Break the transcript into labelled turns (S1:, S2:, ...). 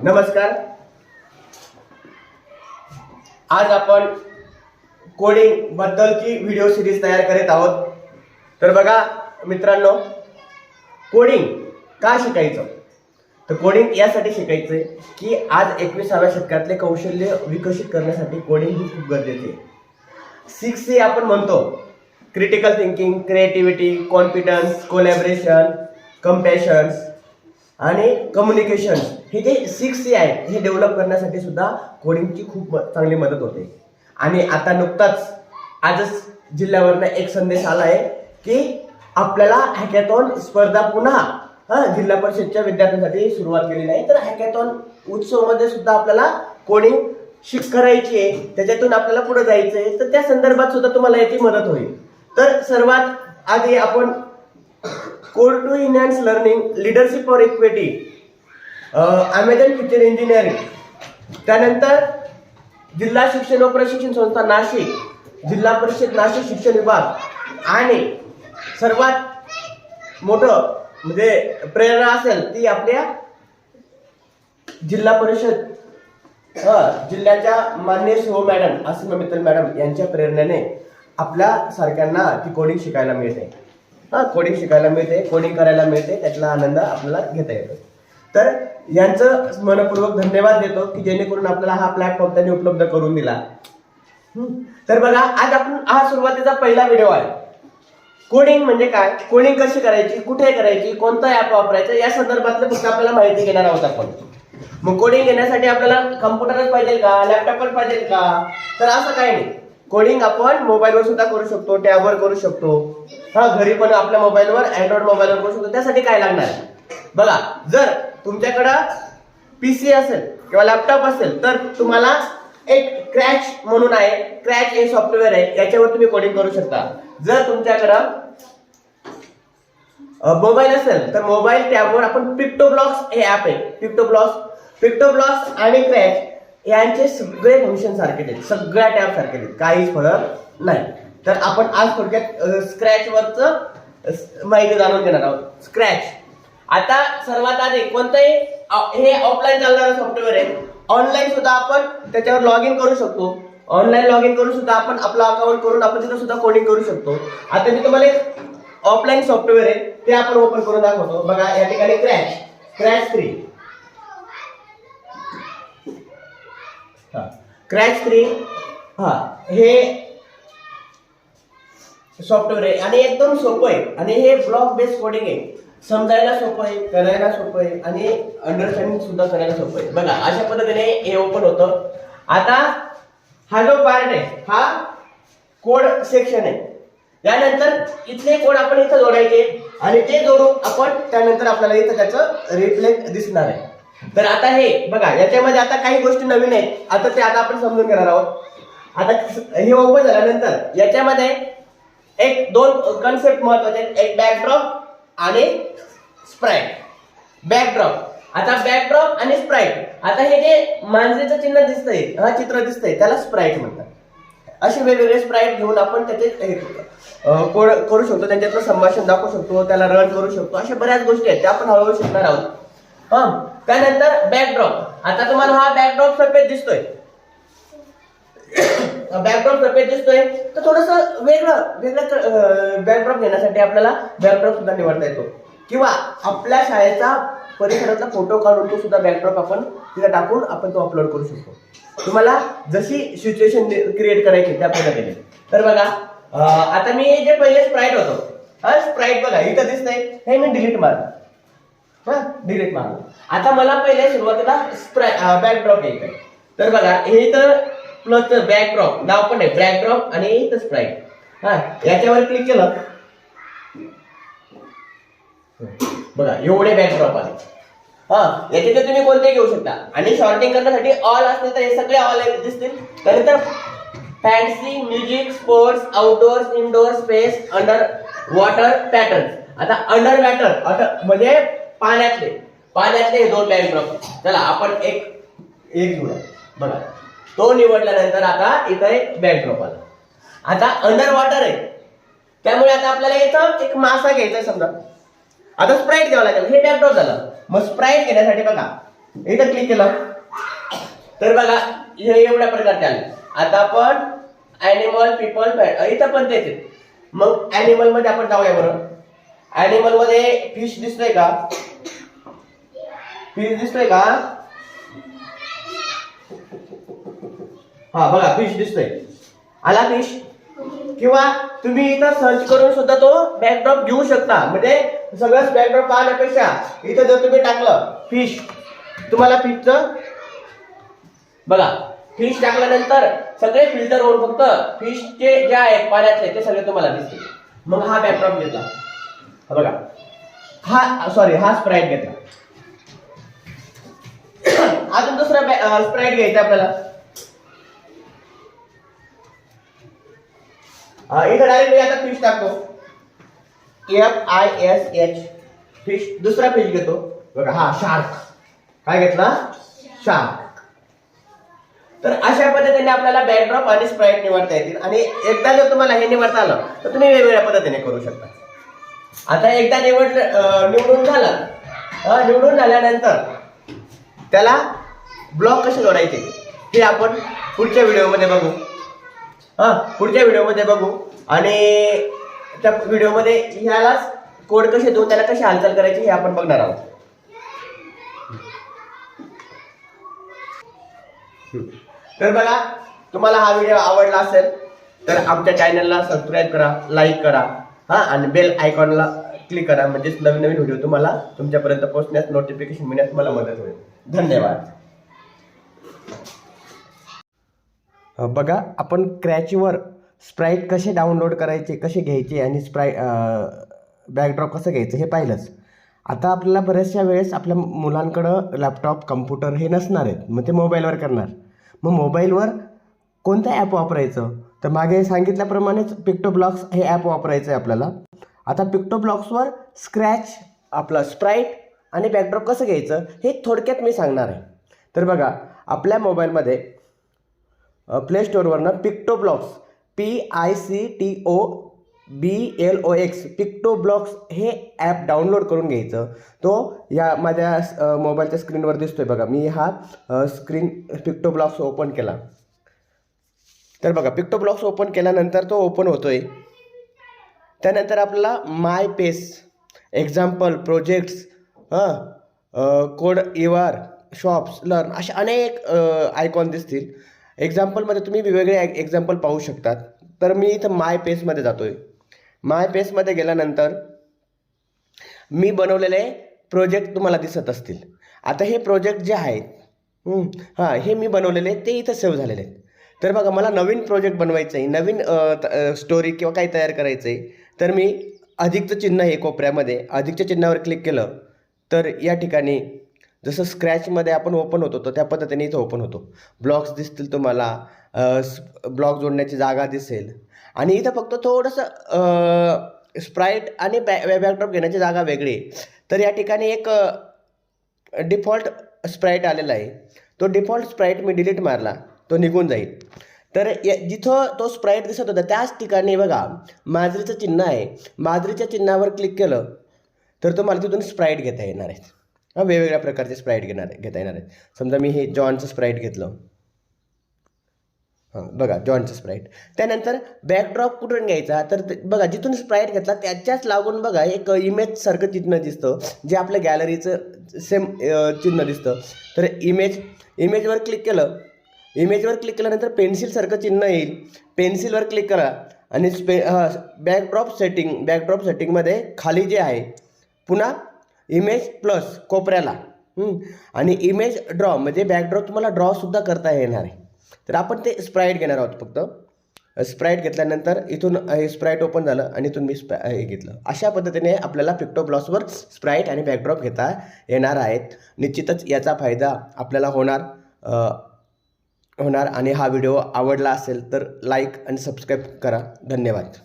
S1: नमस्कार. आज आपण कोडिंग बद्दलची व्हिडिओ सिरीज तयार करीत आहोत. तर बघा मित्रांनो कोडिंग का शिकायचं? तर कोडिंग यासाठी शिकायचंय की आज एकविसाव्या शतकातले कौशल्य विकसित करण्यासाठी कोडिंग ही खूप गरजेचे आहे. सिक्स सी आपण म्हणतो. Critical thinking creativity confidence collaboration compassions आणि कम्युनिकेशन हे जे सिक्स सी आहे हे डेव्हलप करण्यासाठी सुद्धा कोडिंगची खूप चांगली मदत होते. आणि आता नुकताच आजच जिल्ह्यावरनं एक संदेश आला आहे की आपल्याला हॅकॅथॉन स्पर्धा पुन्हा हा जिल्हा परिषदच्या विद्यार्थ्यांसाठी सुरुवात केलेली आहे तर हॅकॅथॉन उत्सवमध्ये सुद्धा आपल्याला कोडिंग शिक करायची आहे. त्याच्यातून आपल्याला पुढे जायचं आहे. तर त्या संदर्भात सुद्धा तुम्हाला याची मदत होईल. तर सर्वात आधी आपण code to enhance learning leadership for equity Amazon future engineering त्यानंतर जिल्हा शिक्षण व प्रशिक्षण संस्था नाशिक जिल्हा परिषद नाशिक शिक्षण विभाग आणि सर्वात मोठं म्हणजे प्रेरणा असेल ती आपल्या जिल्हा परिषद हा, जिल्ह्याच्या मान्य सो मॅडम अस्मा मित्तल मॅडम यांच्या प्रेरणेने आपल्या सारख्यांना ती कोडिंग शिकायला मिळते. हा कोडिंग शिकायला मिळते कोडिंग करायला मिळते त्यातला आनंद आपल्याला घेता येतो. तर यांचं मनपूर्वक धन्यवाद देतो की जेणेकरून आपल्याला हा प्लॅटफॉर्म त्यांनी उपलब्ध करून दिला. तर बघा आज आपण हा सुरुवातीचा पहिला व्हिडिओ आहे. कोडिंग म्हणजे काय? कोडिंग कशी करायची? कुठे करायची? कोणता ऍप वापरायचा? या संदर्भातलं फक्त आपल्याला माहिती घेणार आहोत आपण. मग कोडिंग घेण्यासाठी आपल्याला कम्प्युटरच पाहिजे का? लॅपटॉपच पाहिजे का? तर असं काही नाही. कोडिंग आपण मोबाईलवर सुद्धा करू शकतो टॅबवर करू शकतो. हा घरी पण आपल्या मोबाईलवर अँड्रॉइड मोबाईलवर करू शकतो. त्यासाठी काय लागणार? बघा जर तुमच्याकडं पीसी असेल किंवा लॅपटॉप असेल तर तुम्हाला एक क्रॅच म्हणून आहे. क्रॅच हे सॉफ्टवेअर आहे. याच्यावर तुम्ही कोडिंग करू शकता. जर तुमच्याकडं मोबाईल असेल तर मोबाईल टॅबवर आपण पिक्टो ब्लॉक्स हे ऍप आहे. पिक्टो ब्लॉक्स पिक्टो ब्लॉक्स आणि क्रॅच यांचे सगळे फंक्शन सारखे आहेत. सगळ्या टॅब सारखे आहेत. काहीच फरक नाही. तर आपण आज थोडक्यात स्क्रॅच वरच माहिती जाणून घेणार आहोत. स्क्रॅच आता सर्वात आधी कोणतंही हे ऑफलाईन चालणारं सॉफ्टवेअर आहे. ऑनलाईन सुद्धा आपण त्याच्यावर लॉग इन करू शकतो. ऑनलाईन लॉग इन करून सुद्धा आपण आपलं अकाउंट करून आपण तिथं सुद्धा कोडिंग करू शकतो. आता मी तुम्हाला ऑफलाईन सॉफ्टवेअर आहे ते आपण ओपन करून दाखवतो. बघा या ठिकाणी scratch scratch three scratch three हा. हे सॉफ्टवेअर आहे. आणि एकदम सोपं आहे. आणि हे ब्लॉक बेस्ड कोडिंग आहे. समजायला सोपं आहे करायला सोपं आहे आणि अंडरस्टँडिंग सुद्धा करायला सोपं आहे. बघा अशा पद्धतीने हे ओपन होतं. आता हा जो पार्ट आहे हा कोड सेक्शन आहे. त्यानंतर इथले कोड आपण इथं जोडायचे आणि ते जोडून आपण त्यानंतर आपल्याला इथं त्याचं रिफ्लेक्ट दिसणार आहे. तर आता हे बघा याच्यामध्ये आता काही गोष्टी नवीन आहेत. आता ते आता आपण समजून घेणार आहोत. आता हे ओपन झाल्यानंतर याच्यामध्ये एक दोन कन्सेप्ट महत्त्वाचे आहेत. एक बॅकड्रॉप आणि स्प्राईट बॅकड्रॉप आता बॅकड्रॉप आणि स्प्राईट आता हे जे मांजरीचं चिन्ह दिसतंय हा चित्र दिसतंय त्याला स्प्राईट म्हणतात. असे वेगवेगळे स्प्राईट घेऊन आपण त्याचे हे, कोड करू शकतो त्यांच्यातलं संभाषण दाखवू शकतो त्याला रन करू शकतो अशा बऱ्याच गोष्टी आहेत त्या आपण हळूहळू शिकणार आहोत. हा त्यानंतर बॅकड्रॉप आता तुम्हाला हा बॅकड्रॉप सफेद दिसतोय. बॅकड्रॉप सफेद दिसतोय. तर थोडस वेगळं वेगळं बॅकड्रॉप घेण्यासाठी आपल्याला बॅकड्रॉप सुद्धा निवडता येतो. किंवा आपल्या शाळेचा परिसरातला फोटो काढून तो सुद्धा बॅकड्रॉप आपण तिथे टाकून आपण तो अपलोड करू शकतो. तुम्हाला जशी सिच्युएशन क्रिएट करायची त्या पद्धतीने. तर बघा आता मी जे पहिले स्प्राईट होतो. हा स्प्राईट बघा इथं दिसतंय. हे मी डिलीट मारलं. हा डिलीट मारलं. आता मला पहिले सुरुवातीला स्प्राय बॅकड्रॉप यायचं आहे तर बघा हे तर प्लस बॅकड्रॉप नाव पण आहे. बॅकड्रॉप आणि इथं स्प्राईट हा याच्यावर क्लिक केलं. बघा एवढे बॅकड्रॉप आले. हा याच्यात तुम्ही कोणते घेऊ शकता. आणि शॉर्टिंग करण्यासाठी ऑल असतील तर हे सगळे ऑल दिसतील. त्यानंतर fancy music sports outdoors indoor space underwater pattern आता अंडर वॉटर म्हणजे पाण्यातले. पाण्यातले हे दोन बॅकड्रॉप चला आपण एक एक घेऊया. बघा. तो निवडल्यानंतर आता इथं एक बॅकड्रॉप आला. आता अंडर वॉटर आहे. त्यामुळे आता आपल्याला इथं एक मासा घ्यायचा आहे समजा. आता स्प्राईट घ्यावा लागेल. हे बॅकड्रॉप झालं. मग स्प्राईट घेण्यासाठी बघा. इथं क्लिक केलं. तर बघा हे एवढ्या प्रकारचे आले. आता आपण ॲनिमल पीपल इथं पण तेच मग ॲनिमलमध्ये आपण जाऊया बरं. ॲनिमलमध्ये फिश दिसतोय का? फिश दिसतोय का? हा बघा फिश दिसतोय. आला फिश किंवा तुम्ही इथं सर्च करून सुद्धा तो बॅकड्रॉप घेऊ शकता. म्हणजे सगळंच बॅकड्रॉप पाहण्यापेक्षा इथं जर तुम्ही टाकलं फिश तुम्हाला फिशचं बघा फिश टाकल्यानंतर सगळे फिल्टर होऊन फक्त फिशचे जे आहेत पाण्यातले ते सगळे तुम्हाला दिसते मग हा बॅकड्रॉप घेतला. हा बघा. हा सॉरी हा स्प्राईट घेतला. अजून दुसरा स्प्राईट घ्यायचा आपल्याला. इथं डायरेक्ट मी आता फिश टाकतो. F I S H fish दुसरा फिश घेतो. बघा हा शार्क काय घेतला? शार्क तर अशा पद्धतीने आपल्याला बॅकड्रॉप आणि स्प्राईट निवडता येतील. आणि एकदा जर तुम्हाला हे निवडता आलं तर तुम्ही वेगवेगळ्या पद्धतीने करू शकता. आता एकदा निवड निवडून झालं. निवडून झाल्यानंतर त्याला ब्लॉक कसे जोडायचे हे आपण पुढच्या व्हिडिओमध्ये बघू. हा पुढच्या व्हिडिओमध्ये बघू. आणि त्या व्हिडिओमध्ये ह्यालाच कोड कसे देऊ त्याला कशी हालचाल करायची हे आपण बघणार आहोत. तर बघा तुम्हाला हा व्हिडिओ आवडला असेल तर आमच्या चॅनलला सबस्क्राईब करा लाईक करा हा आणि बेल आयकॉनला क्लिक करा. म्हणजेच नवीन नवीन व्हिडिओ तुम्हाला तुमच्यापर्यंत पोहोचण्यास नोटिफिकेशन मिळण्यास मला मदत होईल. धन्यवाद. बघा आपण क्रॅचवर स्प्राईट कसे डाउनलोड करायचे कसे घ्यायचे आणि स्प्राई बॅकड्रॉप कसं घ्यायचं हे पाहिलंच. आता आपल्याला बऱ्याचशा वेळेस आपल्या मुलांकडं लॅपटॉप कम्प्युटर हे नसणार आहेत. मग ते मोबाईलवर करणार. मग मोबाईलवर कोणतं ॲप वापरायचं? तर मागे सांगितल्याप्रमाणेच पिक्टो ब्लॉक्स हे ॲप वापरायचं आहे आपल्याला. आता पिक्टो ब्लॉक्सवर स्क्रॅच आपलं स्प्राईट आणि बॅकड्रॉप कसं घ्यायचं हे थोडक्यात मी सांगणार आहे. तर बघा आपल्या मोबाईलमध्ये play स्टोअरवरनं Pictoblox P I C T O B L O X Pictoblox हे ॲप डाउनलोड करून घ्यायचं. तो या माझ्या मोबाईलच्या स्क्रीनवर दिसतोय बघा. मी हा स्क्रीन पिक्टो ब्लॉक्स ओपन केला. तर बघा पिक्टो ब्लॉक्स ओपन केल्यानंतर तो ओपन होतोय. त्यानंतर आपल्याला माय पेस एक्झाम्पल प्रोजेक्ट्स हां कोड इवार शॉप्स लर्न अशा अनेक आयकॉन दिसतील. एक्झाम्पलमध्ये तुम्ही वेगवेगळे एक्झाम्पल पाहू शकतात. तर मी इथं माय पेसमध्ये जातो आहे माय पेसमध्ये गेल्यानंतर मी बनवलेले प्रोजेक्ट तुम्हाला दिसत असतील. आता हे प्रोजेक्ट जे आहेत हां हे मी बनवलेले ते इथं सेव्ह झालेले आहेत. तर बघा मला नवीन प्रोजेक्ट बनवायचं आहे नवीन स्टोरी किंवा काही तयार करायचं आहे तर मी अधिकचं चिन्ह आहे कोपऱ्यामध्ये अधिकच्या चिन्हावर क्लिक केलं तर या ठिकाणी जसं स्क्रॅचमध्ये आपण ओपन होतो तर त्या पद्धतीने इथं ओपन होतो. ब्लॉक्स दिसतील तुम्हाला ब्लॉक जोडण्याची जागा दिसेल. आणि इथं फक्त थोडंसं स्प्राईट आणि बॅ बॅकड्रॉप घेण्याची जागा वेगळी. तर या ठिकाणी एक डिफॉल्ट स्प्राईट आलेला आहे. तो डिफॉल्ट स्प्राईट मी डिलीट मारला तो निघून जाईल. तर जिथं तो स्प्राईट दिसत होता त्याच ठिकाणी बघा माजरीचं चिन्ह आहे. माजरीच्या चिन्हावर क्लिक केलं तर तुम्हाला तिथून स्प्राईट घेता येणार आहे. वेगवेगळ्या प्रकारचे स्प्राईट घेणार घेता येणार आहेत. समजा मी हे जॉनचं स्प्राईट घेतलं. हां बघा जॉनचं स्प्राईट त्यानंतर बॅकड्रॉप कुठून घ्यायचा? तर ते- बघा जिथून स्प्राईट घेतला त्याच्याच लागून बघा एक इमेजसारखं चिन्ह दिसतं. जे आपल्या गॅलरीचं सेम चिन्ह दिसतं. तर इमेज इमेजवर क्लिक केलं. इमेजवर क्लिक केल्यानंतर पेन्सिलसारखं चिन्ह येईल. पेन्सिलवर क्लिक करा. आणि स्पे बॅकड्रॉप सेटिंग बॅकड्रॉप सेटिंगमध्ये खाली जे आहे पुन्हा इमेज प्लस कोपऱ्याला. आणि इमेज ड्रॉ म्हणजे बॅकड्रॉप तुम्हाला ड्रॉसुद्धा करता येणार आहे. तर आपण ते स्प्राईट घेणार आहोत फक्त. स्प्राईट घेतल्यानंतर इथून हे स्प्राईट ओपन झालं आणि इथून मी स्प्रा हे घेतलं. अशा पद्धतीने आपल्याला पिक्टो ब्लॉसवर स्प्राईट आणि बॅकड्रॉप घेता येणार आहेत. निश्चितच याचा फायदा आपल्याला होणार होणार आणि हा व्हिडिओ आवडला असेल तर लाईक आणि सबस्क्राईब करा. धन्यवाद.